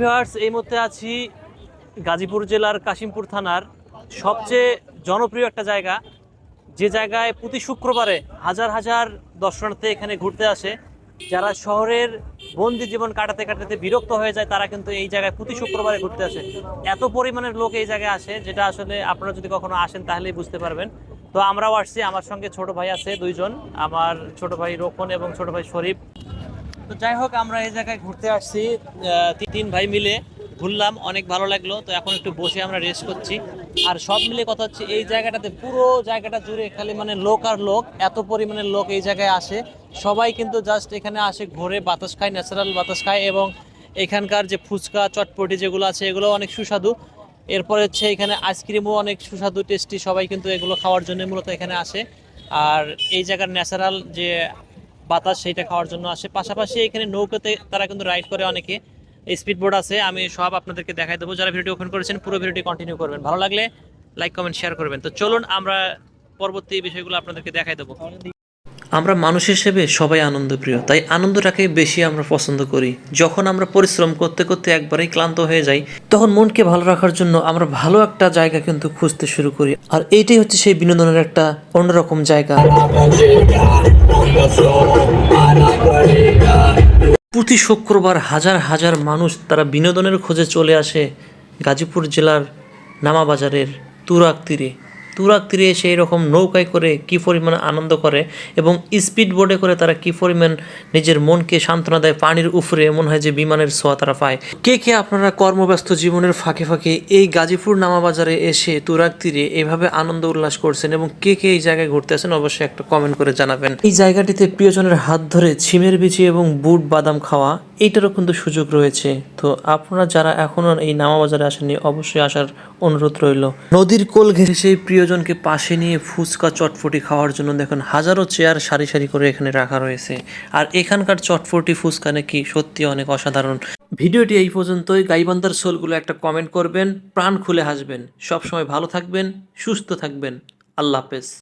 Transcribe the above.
Viewers, এই মুহূর্তে আছি গাজীপুর জেলার কাশিমপুর থানার সবচেয়ে জনপ্রিয় একটা জায়গা। যে জায়গায় প্রতি শুক্রবারে হাজার হাজার দর্শনার্থী এখানে ঘুরতে আসে। যারা শহরের বন্দি জীবন কাটাতে কাটাতে বিরক্ত হয়ে যায়, তারা কিন্তু এই জায়গায় প্রতি শুক্রবারে ঘুরতে আসে। এত পরিমাণের লোক এই জায়গায় আসে, যেটা আসলে আপনারা যদি কখনো আসেন তাহলেই বুঝতে পারবেন। তো আমরাও আসছি, আমার সঙ্গে ছোট ভাই আছে দুইজন, আমার ছোট ভাই রোকন এবং ছোট ভাই শরীফ। তো যাই হোক, আমরা এই জায়গায় ঘুরতে আসছি। তিন ভাই মিলে ঘুরলাম, অনেক ভালো লাগল। তো এখন একটু বসে আমরা রেস্ট করছি। আর সব মিলে কথা হচ্ছে, এই জায়গাটাতে পুরো জায়গাটা জুড়ে খালি মানে লোক আর লোক, এত পরিমাণে লোক এই জায়গায় আসে। সবাই কিন্তু জাস্ট এখানে আসে, ঘুরে, বাতাস খায় ন্যাচারাল বাতাস খায় এবং এখানকার যে ফুচকা, চটপটি যেগুলো আছে, এগুলো অনেক সুস্বাদু। এরপরে হচ্ছে এখানে আইসক্রিমও অনেক সুস্বাদু টেস্টি সবাই কিন্তু এগুলো খাওয়ার জন্য মূলত এখানে আসে। আর এই জায়গার ন্যাচারাল যে বাতাস সেইটা খাওয়ার জন্য আসে। পাশাপাশি এখানে নৌকাতে তারা কিন্তু রাইড করে অনেকে। স্পিড বোর্ড আছে, আমি সব আপনাদেরকে দেখাই দেবো। যারা ভিডিও ওপেন করেছেন, পুরো ভিডিওটি কন্টিনিউ করবেন। ভালো লাগলে লাইক কমেন্ট শেয়ার করবেন। তো চলুন আমরা পরবর্তী বিষয়গুলো আপনাদেরকে দেখাই দেবো। আমরা মানুষ হিসেবে সবাই আনন্দপ্রিয়। তাই আনন্দটাকে বেশি আমরা পছন্দ করি। যখন আমরা পরিশ্রম করতে করতে একবারেই ক্লান্ত হয়ে যাই, তখন মনকে ভালো রাখার জন্য আমরা ভালো একটা জায়গা কিন্তু খুঁজতে শুরু করি। আর এইটাই হচ্ছে সেই বিনোদনের একটা অন্যরকম জায়গা। প্রতি শুক্রবার হাজার হাজার মানুষ তারা বিনোদনের খোঁজে চলে আসে গাজীপুর জেলার নামাবাজারের তুরাক তীরে। তুরাক তীরে এসে এরকম নৌকায় করে কী পরিমাণ আনন্দ করে এবং স্পিড বোর্ডে করে তারা কী পরিমাণ নিজের মনকে সান্ত্বনা দেয় পানির উপরে মনে হয় যে বিমানের ছোঁয়া তারা পায়। কে কে আপনারা কর্মব্যস্ত জীবনের ফাঁকে ফাঁকে এই গাজীপুর নামাবাজারে এসে তুরাক তীরে এভাবে আনন্দ উল্লাস করছেন এবং কে কে এই জায়গায় ঘুরতে আসেন অবশ্যই একটা কমেন্ট করে জানাবেন। এই জায়গাটিতে প্রিয়জনের হাত ধরে ছিমের বিচি এবং বুট বাদাম খাওয়া, এইটারও কিন্তু সুযোগ রয়েছে। তো আপনারা যারা এখনও এই নামাবাজারে আসেননি, অবশ্যই আসার অনুরোধ রইল। নদীর কোল ঘেঁষে সেই প্রিয়জনকে পাশে নিয়ে ফুচকা চটফটি খাওয়ার জন্য দেখুন হাজারো চেয়ার সারি সারি করে এখানে রাখা রয়েছে। আর এখানকার চটফটি ফুচকা নাকি সত্যি অনেক অসাধারণ। ভিডিওটি এই পর্যন্তই। গাইবান্ধার সোলগুলো একটা কমেন্ট করবেন, প্রাণ খুলে হাসবেন। সবসময় ভালো থাকবেন, সুস্থ থাকবেন। আল্লাহ হাফেজ।